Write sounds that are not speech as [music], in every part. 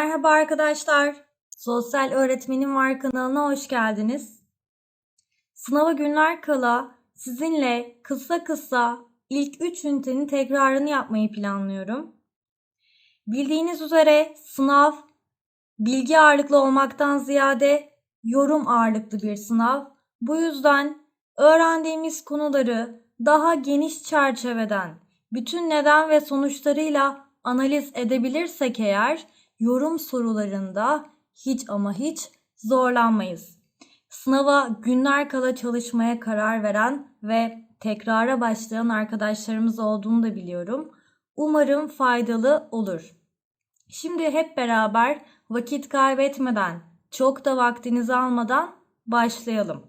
Merhaba arkadaşlar. Sosyal Öğretmenim Var kanalına hoş geldiniz. Sınava günler kala sizinle kısa kısa ilk 3 ünitenin tekrarını yapmayı planlıyorum. Bildiğiniz üzere sınav bilgi ağırlıklı olmaktan ziyade yorum ağırlıklı bir sınav. Bu yüzden öğrendiğimiz konuları daha geniş çerçeveden bütün neden ve sonuçlarıyla analiz edebilirsek eğer yorum sorularında hiç ama hiç zorlanmayız. Sınava günler kala çalışmaya karar veren ve tekrara başlayan arkadaşlarımız olduğunu da biliyorum. Umarım faydalı olur. Şimdi hep beraber vakit kaybetmeden, çok da vaktinizi almadan başlayalım.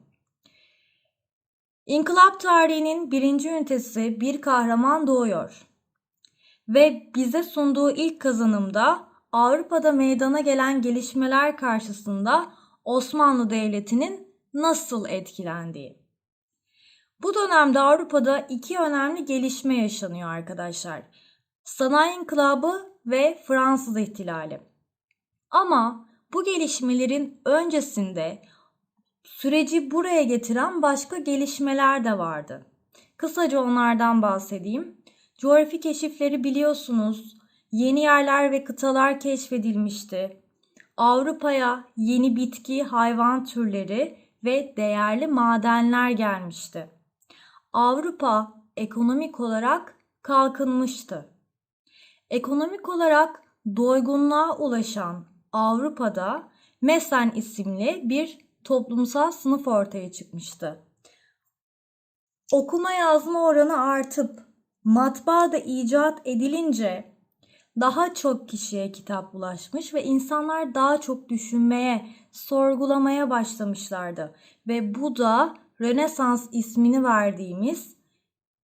İnkılap tarihinin birinci ünitesi bir kahraman doğuyor. Ve bize sunduğu ilk kazanımda Avrupa'da meydana gelen gelişmeler karşısında Osmanlı Devleti'nin nasıl etkilendiği. Bu dönemde Avrupa'da iki önemli gelişme yaşanıyor arkadaşlar. Sanayi İnkılabı ve Fransız İhtilali. Ama bu gelişmelerin öncesinde süreci buraya getiren başka gelişmeler de vardı. Kısaca onlardan bahsedeyim. Coğrafi keşifleri biliyorsunuz. Yeni yerler ve kıtalar keşfedilmişti. Avrupa'ya yeni bitki, hayvan türleri ve değerli madenler gelmişti. Avrupa ekonomik olarak kalkınmıştı. Ekonomik olarak doygunluğa ulaşan Avrupa'da Mesen isimli bir toplumsal sınıf ortaya çıkmıştı. Okuma yazma oranı artıp matbaa da icat edilince daha çok kişiye kitap ulaşmış ve insanlar daha çok düşünmeye, sorgulamaya başlamışlardı. Ve bu da Rönesans ismini verdiğimiz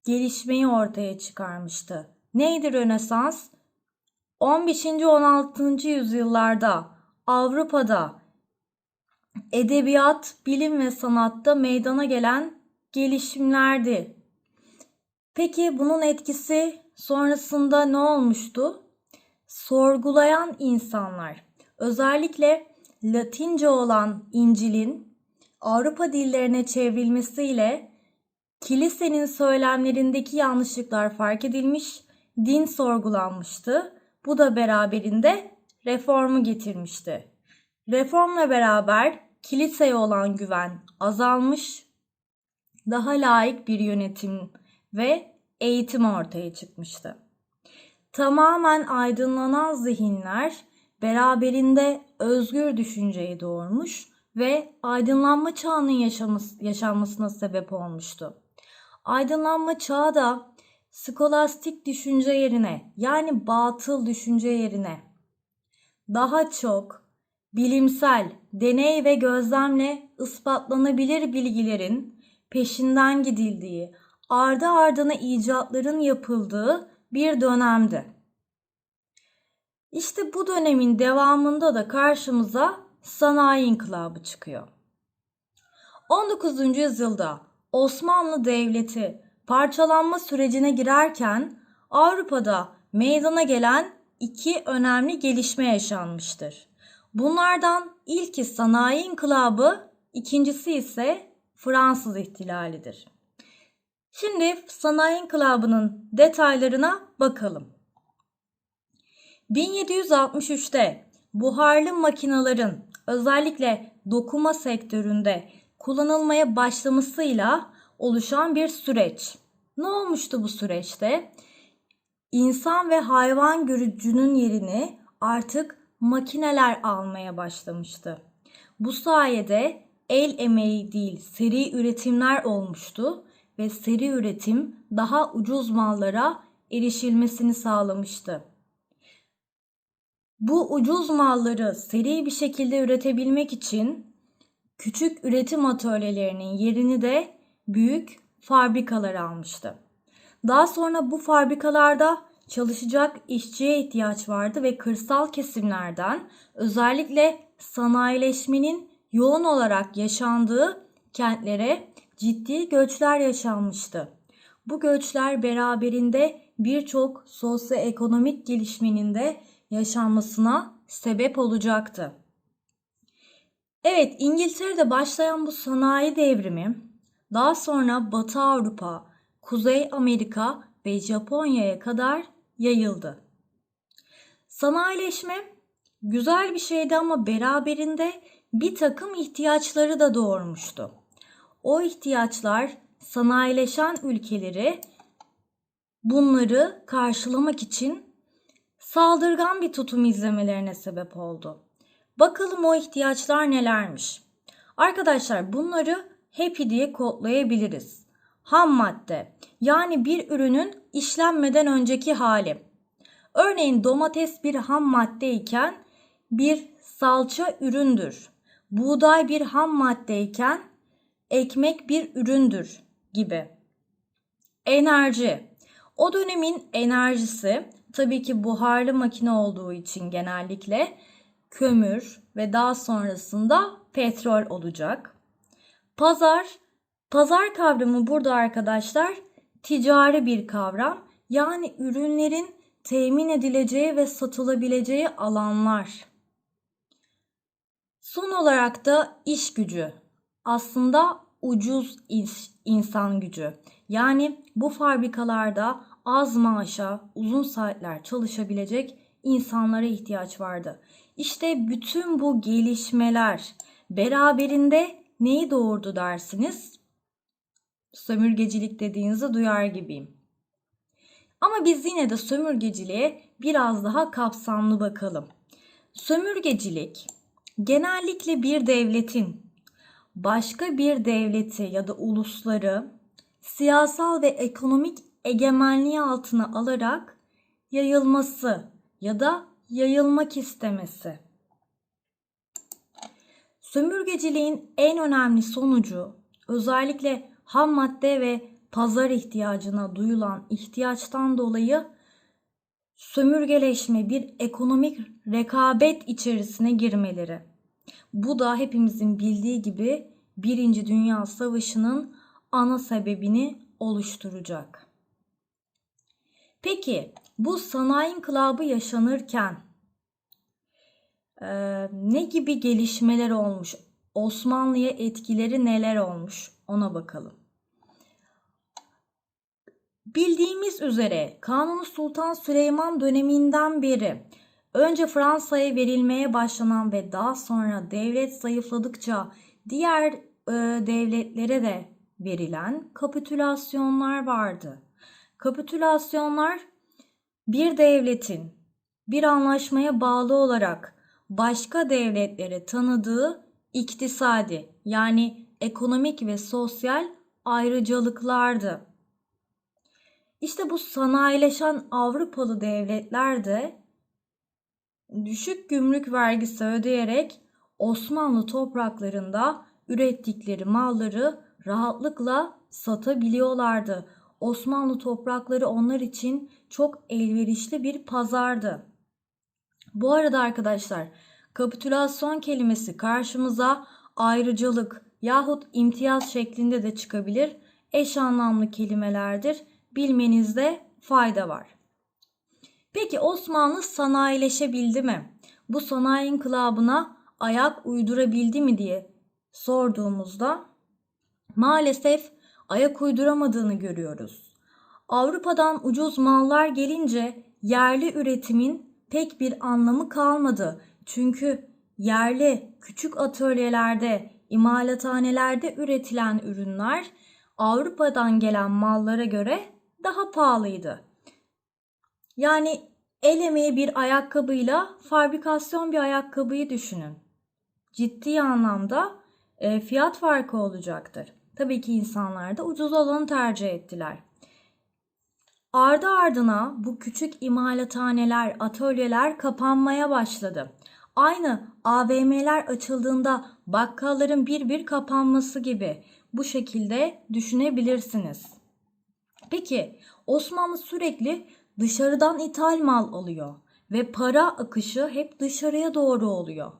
gelişmeyi ortaya çıkarmıştı. Neydi Rönesans? 15. 16. yüzyıllarda Avrupa'da edebiyat, bilim ve sanatta meydana gelen gelişimlerdi. Peki bunun etkisi sonrasında ne olmuştu? Sorgulayan insanlar, özellikle Latince olan İncil'in Avrupa dillerine çevrilmesiyle kilisenin söylemlerindeki yanlışlıklar fark edilmiş, din sorgulanmıştı. Bu da beraberinde reformu getirmişti. Reformla beraber kiliseye olan güven azalmış, daha layık bir yönetim ve eğitim ortaya çıkmıştı. Tamamen aydınlanan zihinler beraberinde özgür düşünceyi doğurmuş ve aydınlanma çağının yaşaması, yaşanmasına sebep olmuştu. Aydınlanma çağı da skolastik düşünce yerine yani batıl düşünce yerine daha çok bilimsel, deney ve gözlemle ispatlanabilir bilgilerin peşinden gidildiği, ardı ardına icatların yapıldığı bir dönemdi. İşte bu dönemin devamında da karşımıza sanayi inkılabı çıkıyor. 19. yüzyılda Osmanlı Devleti parçalanma sürecine girerken Avrupa'da meydana gelen iki önemli gelişme yaşanmıştır. Bunlardan ilki sanayi inkılabı, ikincisi ise Fransız ihtilalidir. Şimdi sanayi inkılabının detaylarına bakalım. 1763'te buharlı makinaların özellikle dokuma sektöründe kullanılmaya başlamasıyla oluşan bir süreç. Ne olmuştu bu süreçte? İnsan ve hayvan gücünün yerini artık makineler almaya başlamıştı. Bu sayede el emeği değil seri üretimler olmuştu ve seri üretim daha ucuz mallara erişilmesini sağlamıştı. Bu ucuz malları seri bir şekilde üretebilmek için küçük üretim atölyelerinin yerini de büyük fabrikalar almıştı. Daha sonra bu fabrikalarda çalışacak işçiye ihtiyaç vardı ve kırsal kesimlerden özellikle sanayileşmenin yoğun olarak yaşandığı kentlere ciddi göçler yaşanmıştı. Bu göçler beraberinde birçok sosyoekonomik gelişmenin de yaşanmasına sebep olacaktı. Evet, İngiltere'de başlayan bu sanayi devrimi daha sonra Batı Avrupa, Kuzey Amerika ve Japonya'ya kadar yayıldı. Sanayileşme güzel bir şeydi ama beraberinde bir takım ihtiyaçları da doğurmuştu. O ihtiyaçlar sanayileşen ülkeleri bunları karşılamak için saldırgan bir tutum izlemelerine sebep oldu. Bakalım o ihtiyaçlar nelermiş? Arkadaşlar bunları HAPPY diye kodlayabiliriz. Ham madde yani bir ürünün işlenmeden önceki hali. Örneğin domates bir ham maddeyken bir salça üründür. Buğday bir ham maddeyken ekmek bir üründür gibi. Enerji. O dönemin enerjisi tabii ki buharlı makine olduğu için genellikle kömür ve daha sonrasında petrol olacak. Pazar, pazar kavramı burada arkadaşlar ticari bir kavram. Yani ürünlerin temin edileceği ve satılabileceği alanlar. Son olarak da iş gücü. Aslında ucuz iş, insan gücü. Yani bu fabrikalarda az maaşa, uzun saatler çalışabilecek insanlara ihtiyaç vardı. İşte bütün bu gelişmeler beraberinde neyi doğurdu dersiniz? Sömürgecilik dediğinizi duyar gibiyim. Ama biz yine de sömürgeciliğe biraz daha kapsamlı bakalım. Sömürgecilik genellikle bir devletin başka bir devleti ya da ulusları siyasal ve ekonomik egemenliği altına alarak yayılması ya da yayılmak istemesi. Sömürgeciliğin en önemli sonucu özellikle ham madde ve pazar ihtiyacına duyulan ihtiyaçtan dolayı sömürgeleşme bir ekonomik rekabet içerisine girmeleri. Bu da hepimizin bildiği gibi Birinci Dünya Savaşı'nın ana sebebini oluşturacak. Peki bu sanayi inkılabı yaşanırken e, ne gibi gelişmeler olmuş? Osmanlı'ya etkileri neler olmuş? Ona bakalım. Bildiğimiz üzere Kanuni Sultan Süleyman döneminden beri önce Fransa'ya verilmeye başlanan ve daha sonra devlet zayıfladıkça diğer e, devletlere de verilen kapitülasyonlar vardı. Kapitülasyonlar bir devletin bir anlaşmaya bağlı olarak başka devletlere tanıdığı iktisadi yani ekonomik ve sosyal ayrıcalıklardı. İşte bu sanayileşen Avrupalı devletler de düşük gümrük vergisi ödeyerek Osmanlı topraklarında ürettikleri malları rahatlıkla satabiliyorlardı. Osmanlı toprakları onlar için çok elverişli bir pazardı. Bu arada arkadaşlar kapitülasyon kelimesi karşımıza ayrıcalık yahut imtiyaz şeklinde de çıkabilir. Eş anlamlı kelimelerdir. Bilmenizde fayda var. Peki Osmanlı sanayileşebildi mi? Bu sanayi inkılabına ayak uydurabildi mi diye sorduğumuzda maalesef ayak uyduramadığını görüyoruz. Avrupa'dan ucuz mallar gelince yerli üretimin pek bir anlamı kalmadı. Çünkü yerli küçük atölyelerde, imalathanelerde üretilen ürünler Avrupa'dan gelen mallara göre daha pahalıydı. Yani el emeği bir ayakkabıyla fabrikasyon bir ayakkabıyı düşünün. Ciddi anlamda e, fiyat farkı olacaktır. Tabii ki insanlar da ucuz olanı tercih ettiler. Ardı ardına bu küçük imalathaneler, atölyeler kapanmaya başladı. Aynı AVM'ler açıldığında bakkalların bir bir kapanması gibi bu şekilde düşünebilirsiniz. Peki Osmanlı sürekli dışarıdan ithal mal alıyor ve para akışı hep dışarıya doğru oluyor.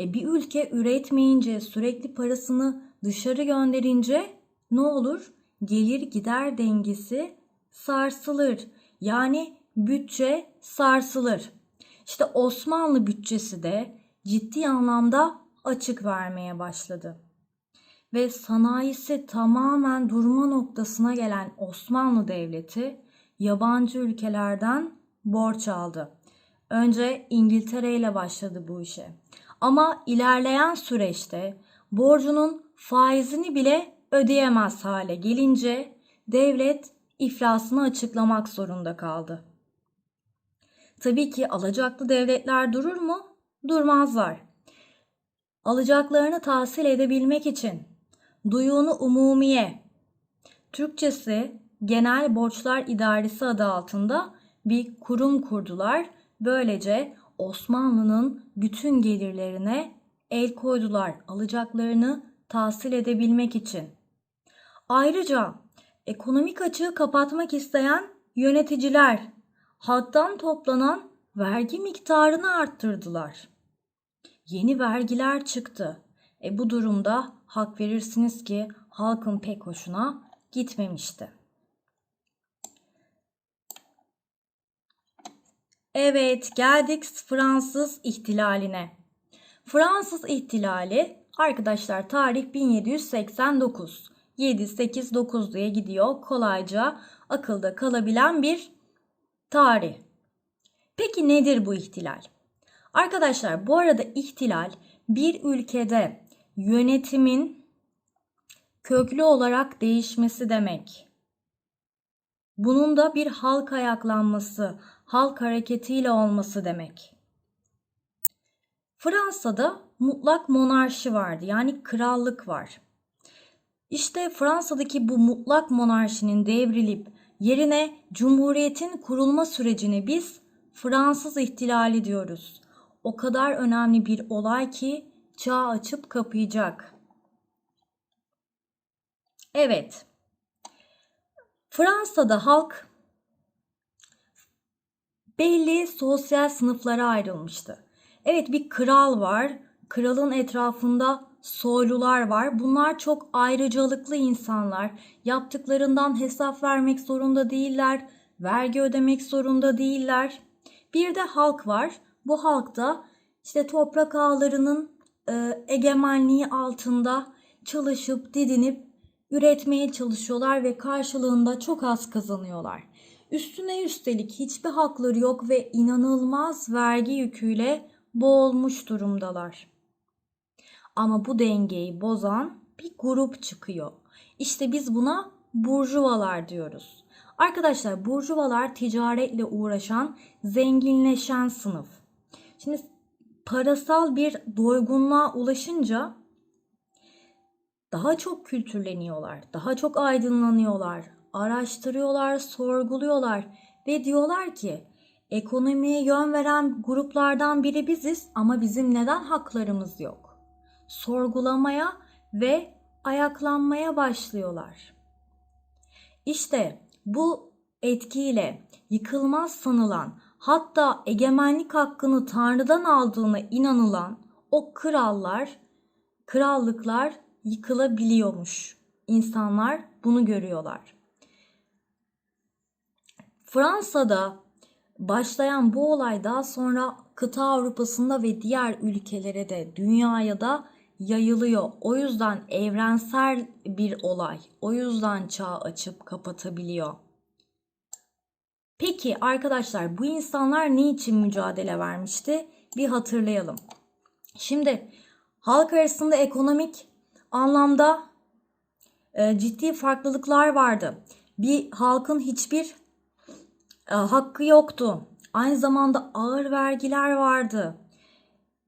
E bir ülke üretmeyince sürekli parasını dışarı gönderince ne olur? Gelir gider dengesi sarsılır. Yani bütçe sarsılır. İşte Osmanlı bütçesi de ciddi anlamda açık vermeye başladı. Ve sanayisi tamamen durma noktasına gelen Osmanlı Devleti yabancı ülkelerden borç aldı. Önce İngiltere ile başladı bu işe. Ama ilerleyen süreçte borcunun faizini bile ödeyemez hale gelince devlet iflasını açıklamak zorunda kaldı. Tabii ki alacaklı devletler durur mu? Durmazlar. Alacaklarını tahsil edebilmek için duyunu umumiye, Türkçesi Genel Borçlar İdaresi adı altında bir kurum kurdular. Böylece Osmanlı'nın bütün gelirlerine el koydular alacaklarını tahsil edebilmek için. Ayrıca ekonomik açığı kapatmak isteyen yöneticiler halktan toplanan vergi miktarını arttırdılar. Yeni vergiler çıktı. E bu durumda hak verirsiniz ki halkın pek hoşuna gitmemişti. Evet, geldik Fransız ihtilaline. Fransız ihtilali arkadaşlar tarih 1789. 7 8 9 diye gidiyor. Kolayca akılda kalabilen bir tarih. Peki nedir bu ihtilal? Arkadaşlar bu arada ihtilal bir ülkede yönetimin köklü olarak değişmesi demek. Bunun da bir halk ayaklanması, halk hareketiyle olması demek. Fransa'da mutlak monarşi vardı. Yani krallık var. İşte Fransa'daki bu mutlak monarşinin devrilip yerine cumhuriyetin kurulma sürecini biz Fransız ihtilali diyoruz. O kadar önemli bir olay ki çağ açıp kapayacak. Evet. Fransa'da halk belli sosyal sınıflara ayrılmıştı. Evet bir kral var. Kralın etrafında soylular var. Bunlar çok ayrıcalıklı insanlar. Yaptıklarından hesap vermek zorunda değiller. Vergi ödemek zorunda değiller. Bir de halk var. Bu halk da işte toprak ağlarının e, egemenliği altında çalışıp didinip üretmeye çalışıyorlar ve karşılığında çok az kazanıyorlar. Üstüne üstelik hiçbir hakları yok ve inanılmaz vergi yüküyle boğulmuş durumdalar. Ama bu dengeyi bozan bir grup çıkıyor. İşte biz buna burjuvalar diyoruz. Arkadaşlar burjuvalar ticaretle uğraşan, zenginleşen sınıf. Şimdi parasal bir doygunluğa ulaşınca daha çok kültürleniyorlar, daha çok aydınlanıyorlar, araştırıyorlar, sorguluyorlar ve diyorlar ki ekonomiye yön veren gruplardan biri biziz ama bizim neden haklarımız yok? Sorgulamaya ve ayaklanmaya başlıyorlar. İşte bu etkiyle yıkılmaz sanılan hatta egemenlik hakkını Tanrı'dan aldığına inanılan o krallar, krallıklar yıkılabiliyormuş. İnsanlar bunu görüyorlar. Fransa'da başlayan bu olay daha sonra kıta Avrupa'sında ve diğer ülkelere de dünyaya da yayılıyor. O yüzden evrensel bir olay. O yüzden çağ açıp kapatabiliyor. Peki arkadaşlar bu insanlar niçin mücadele vermişti? Bir hatırlayalım. Şimdi halk arasında ekonomik anlamda e, ciddi farklılıklar vardı. Bir halkın hiçbir e, hakkı yoktu. Aynı zamanda ağır vergiler vardı.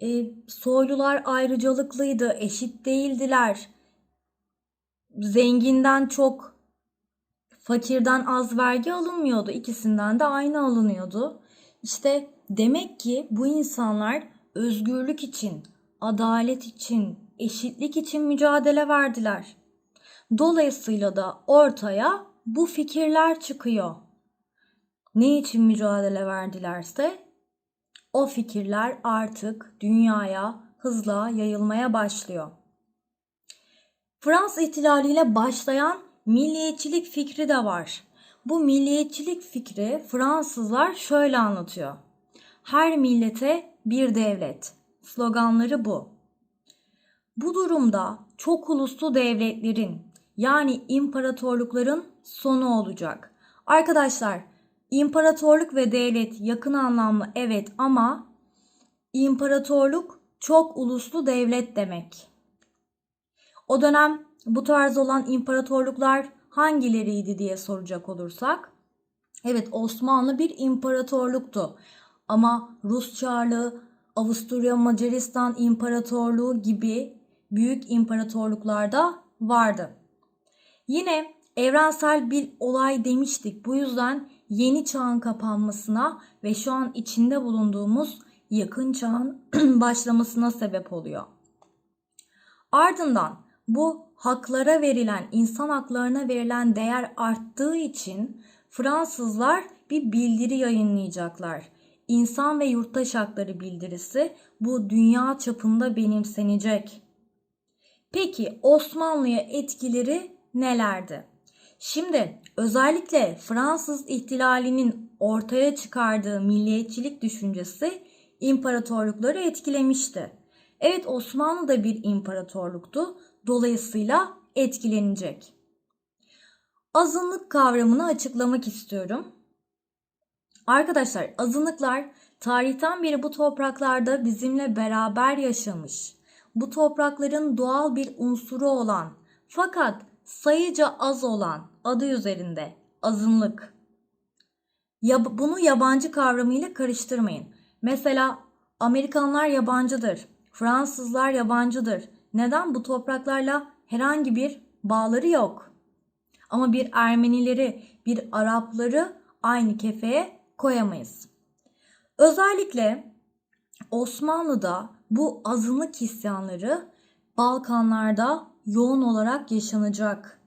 E, soylular ayrıcalıklıydı, eşit değildiler. Zenginden çok, fakirden az vergi alınmıyordu. İkisinden de aynı alınıyordu. İşte demek ki bu insanlar özgürlük için, adalet için, eşitlik için mücadele verdiler. Dolayısıyla da ortaya bu fikirler çıkıyor. Ne için mücadele verdilerse o fikirler artık dünyaya hızla yayılmaya başlıyor. Fransız ihtilaliyle başlayan milliyetçilik fikri de var. Bu milliyetçilik fikri Fransızlar şöyle anlatıyor. her millete bir devlet. Sloganları bu. Bu durumda çok uluslu devletlerin yani imparatorlukların sonu olacak. Arkadaşlar, imparatorluk ve devlet yakın anlamlı evet ama imparatorluk çok uluslu devlet demek. O dönem bu tarz olan imparatorluklar hangileriydi diye soracak olursak, evet Osmanlı bir imparatorluktu. Ama Rus Çarlığı, Avusturya Macaristan İmparatorluğu gibi büyük imparatorluklarda vardı. Yine evrensel bir olay demiştik. Bu yüzden yeni çağın kapanmasına ve şu an içinde bulunduğumuz yakın çağın [clears throat] başlamasına sebep oluyor. Ardından bu haklara verilen, insan haklarına verilen değer arttığı için Fransızlar bir bildiri yayınlayacaklar. İnsan ve yurttaş hakları bildirisi bu dünya çapında benimsenecek. Peki Osmanlı'ya etkileri nelerdi? Şimdi özellikle Fransız ihtilalinin ortaya çıkardığı milliyetçilik düşüncesi imparatorlukları etkilemişti. Evet Osmanlı da bir imparatorluktu. Dolayısıyla etkilenecek. Azınlık kavramını açıklamak istiyorum. Arkadaşlar azınlıklar tarihten beri bu topraklarda bizimle beraber yaşamış. Bu toprakların doğal bir unsuru olan fakat sayıca az olan adı üzerinde azınlık. Ya, bunu yabancı kavramıyla karıştırmayın. Mesela Amerikanlar yabancıdır, Fransızlar yabancıdır. Neden bu topraklarla herhangi bir bağları yok? Ama bir Ermenileri, bir Arapları aynı kefeye koyamayız. Özellikle Osmanlı'da bu azınlık isyanları Balkanlarda yoğun olarak yaşanacak.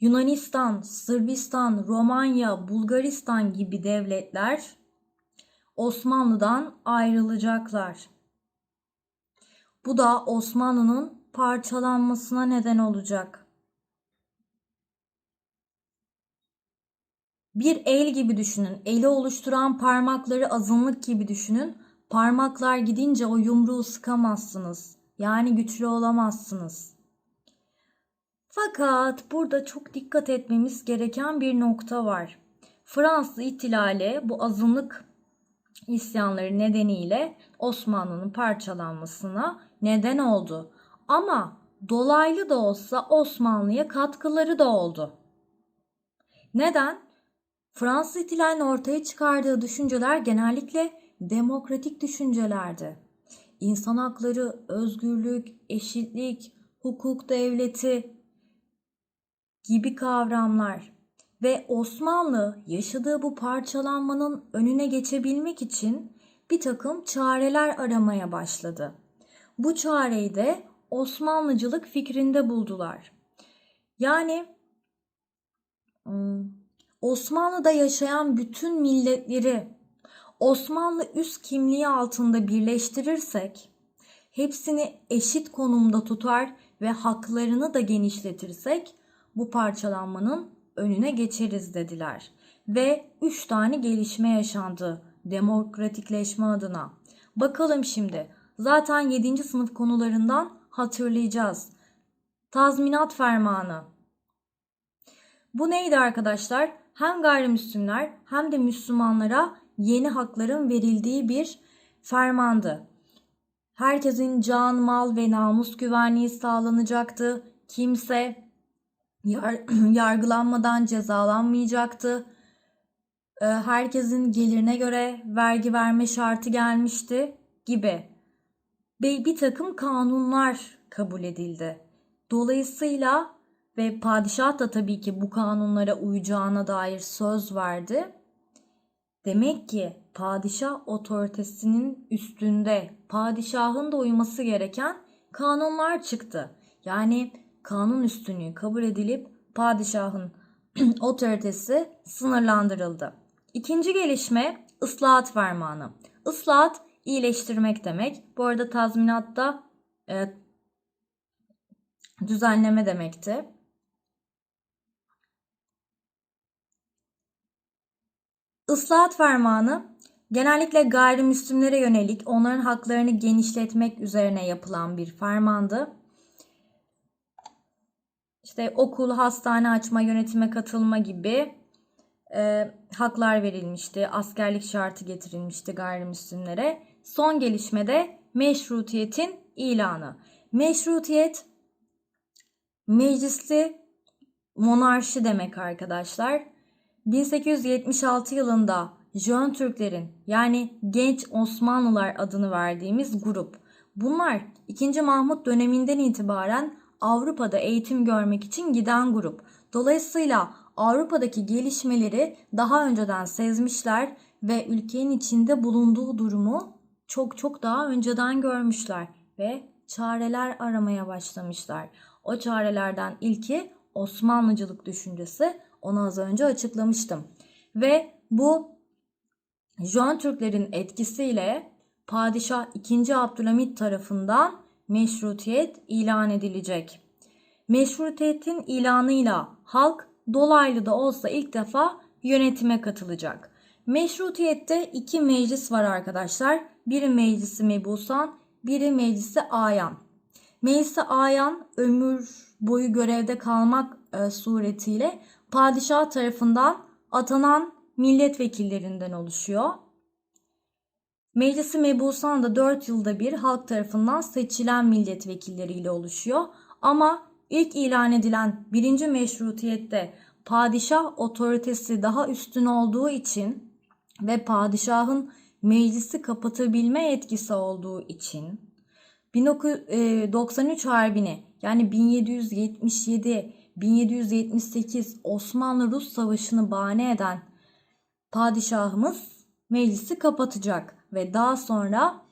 Yunanistan, Sırbistan, Romanya, Bulgaristan gibi devletler Osmanlı'dan ayrılacaklar. Bu da Osmanlı'nın parçalanmasına neden olacak. Bir el gibi düşünün. Eli oluşturan parmakları azınlık gibi düşünün. Parmaklar gidince o yumruğu sıkamazsınız. Yani güçlü olamazsınız. Fakat burada çok dikkat etmemiz gereken bir nokta var. Fransız ihtilali bu azınlık isyanları nedeniyle Osmanlı'nın parçalanmasına neden oldu. Ama dolaylı da olsa Osmanlı'ya katkıları da oldu. Neden? Fransız ihtilalinin ortaya çıkardığı düşünceler genellikle demokratik düşüncelerdi. İnsan hakları, özgürlük, eşitlik, hukuk devleti gibi kavramlar ve Osmanlı yaşadığı bu parçalanmanın önüne geçebilmek için bir takım çareler aramaya başladı. Bu çareyi de Osmanlıcılık fikrinde buldular. Yani Osmanlı'da yaşayan bütün milletleri Osmanlı üst kimliği altında birleştirirsek, hepsini eşit konumda tutar ve haklarını da genişletirsek bu parçalanmanın önüne geçeriz dediler. Ve üç tane gelişme yaşandı demokratikleşme adına. Bakalım şimdi. Zaten 7. sınıf konularından hatırlayacağız. Tazminat fermanı. Bu neydi arkadaşlar? Hem gayrimüslimler hem de Müslümanlara yeni hakların verildiği bir fermandı. Herkesin can, mal ve namus güvenliği sağlanacaktı. Kimse yar- [clears throat] yargılanmadan cezalanmayacaktı. Ee, herkesin gelirine göre vergi verme şartı gelmişti gibi. Ve bir takım kanunlar kabul edildi. Dolayısıyla ve padişah da tabii ki bu kanunlara uyacağına dair söz verdi. Demek ki padişah otoritesinin üstünde padişahın da uyması gereken kanunlar çıktı. Yani kanun üstünlüğü kabul edilip padişahın [clears throat] otoritesi sınırlandırıldı. İkinci gelişme ıslahat fermanı. Islahat iyileştirmek demek. Bu arada tazminat da e, düzenleme demekti. Islahat fermanı Genellikle gayrimüslimlere yönelik onların haklarını genişletmek üzerine yapılan bir fermandı. İşte okul, hastane açma, yönetime katılma gibi e, haklar verilmişti. Askerlik şartı getirilmişti gayrimüslimlere. Son gelişmede meşrutiyetin ilanı. Meşrutiyet meclisli monarşi demek arkadaşlar. 1876 yılında Jön Türklerin yani genç Osmanlılar adını verdiğimiz grup. Bunlar 2. Mahmut döneminden itibaren Avrupa'da eğitim görmek için giden grup. Dolayısıyla Avrupa'daki gelişmeleri daha önceden sezmişler ve ülkenin içinde bulunduğu durumu çok çok daha önceden görmüşler ve çareler aramaya başlamışlar. O çarelerden ilki Osmanlıcılık düşüncesi. Onu az önce açıklamıştım. Ve bu Jön Türklerin etkisiyle Padişah 2. Abdülhamit tarafından meşrutiyet ilan edilecek. Meşrutiyetin ilanıyla halk dolaylı da olsa ilk defa yönetime katılacak. Meşrutiyette iki meclis var arkadaşlar. Biri meclisi mebusan, biri meclisi ayan. Meclisi ayan ömür boyu görevde kalmak e, suretiyle padişah tarafından atanan milletvekillerinden oluşuyor. Meclisi mebusan da 4 yılda bir halk tarafından seçilen milletvekilleriyle oluşuyor. Ama ilk ilan edilen birinci meşrutiyette padişah otoritesi daha üstün olduğu için ve padişahın meclisi kapatabilme etkisi olduğu için 1993 Harbi'ni yani 1777 1778 Osmanlı-Rus Savaşı'nı bahane eden padişahımız meclisi kapatacak ve daha sonra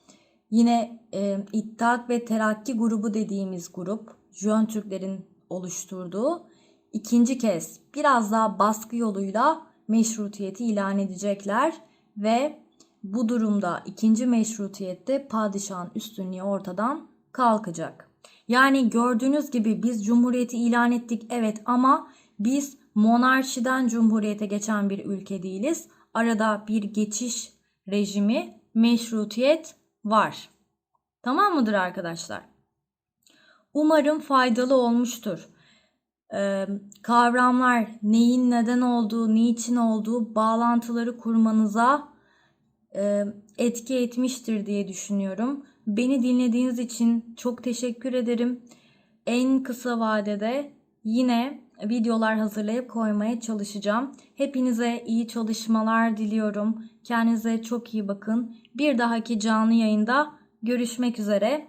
yine e, İttihat ve Terakki grubu dediğimiz grup Jön Türklerin oluşturduğu ikinci kez biraz daha baskı yoluyla meşrutiyeti ilan edecekler ve bu durumda ikinci meşrutiyette padişahın üstünlüğü ortadan kalkacak. Yani gördüğünüz gibi biz cumhuriyeti ilan ettik evet ama biz monarşiden cumhuriyete geçen bir ülke değiliz. Arada bir geçiş rejimi, meşrutiyet var. Tamam mıdır arkadaşlar? Umarım faydalı olmuştur. Ee, kavramlar neyin neden olduğu, niçin olduğu bağlantıları kurmanıza e, etki etmiştir diye düşünüyorum. Beni dinlediğiniz için çok teşekkür ederim. En kısa vadede yine videolar hazırlayıp koymaya çalışacağım. Hepinize iyi çalışmalar diliyorum. Kendinize çok iyi bakın. Bir dahaki canlı yayında görüşmek üzere.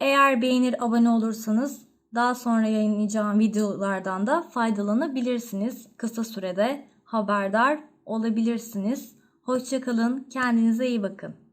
Eğer beğenir abone olursanız daha sonra yayınlayacağım videolardan da faydalanabilirsiniz. Kısa sürede haberdar olabilirsiniz. Hoşçakalın. Kendinize iyi bakın.